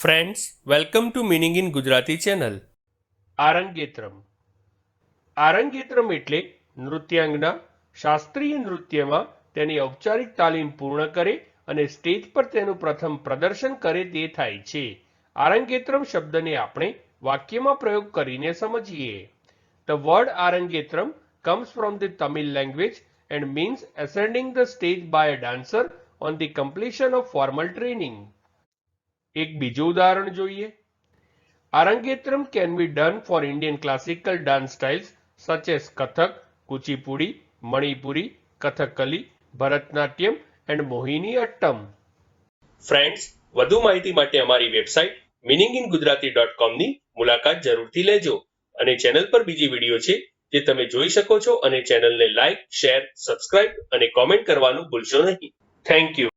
friends welcome to meaning in Gujarati channel arangetram arangetram એટલે નૃત્યાંગના શાસ્ત્રીય નૃત્યમાં તેની ઔપચારિક તાલીમ પૂર્ણ કરે અને સ્ટેજ પર તેનું પ્રથમ પ્રદર્શન કરે તે થાય છે આરંગેત્રમ શબ્દને આપણે વાક્યમાં પ્રયોગ કરીને સમજીએ the word arangetram comes from the Tamil language and means ascending the stage by a dancer on the completion of formal training એક બીજું ઉદાહરણ જોઈએ arangetram can be done for Indian classical dance styles such as Kathak Kuchipudi Manipuri Kathakali Bharatanatyam and Mohiniyattam friends વધુ માહિતી માટે અમારી website meaning in Gujarati dot કોમની મુલાકાત જરૂરથી લેજો અને ચેનલ પર બીજી વિડીયો છે જે તમે જોઈ શકો છો અને ચેનલને લાઇક શેર સબસ્ક્રાઇબ અને કોમેન્ટ કરવાનું ભૂલશો નહીં થેન્ક યુ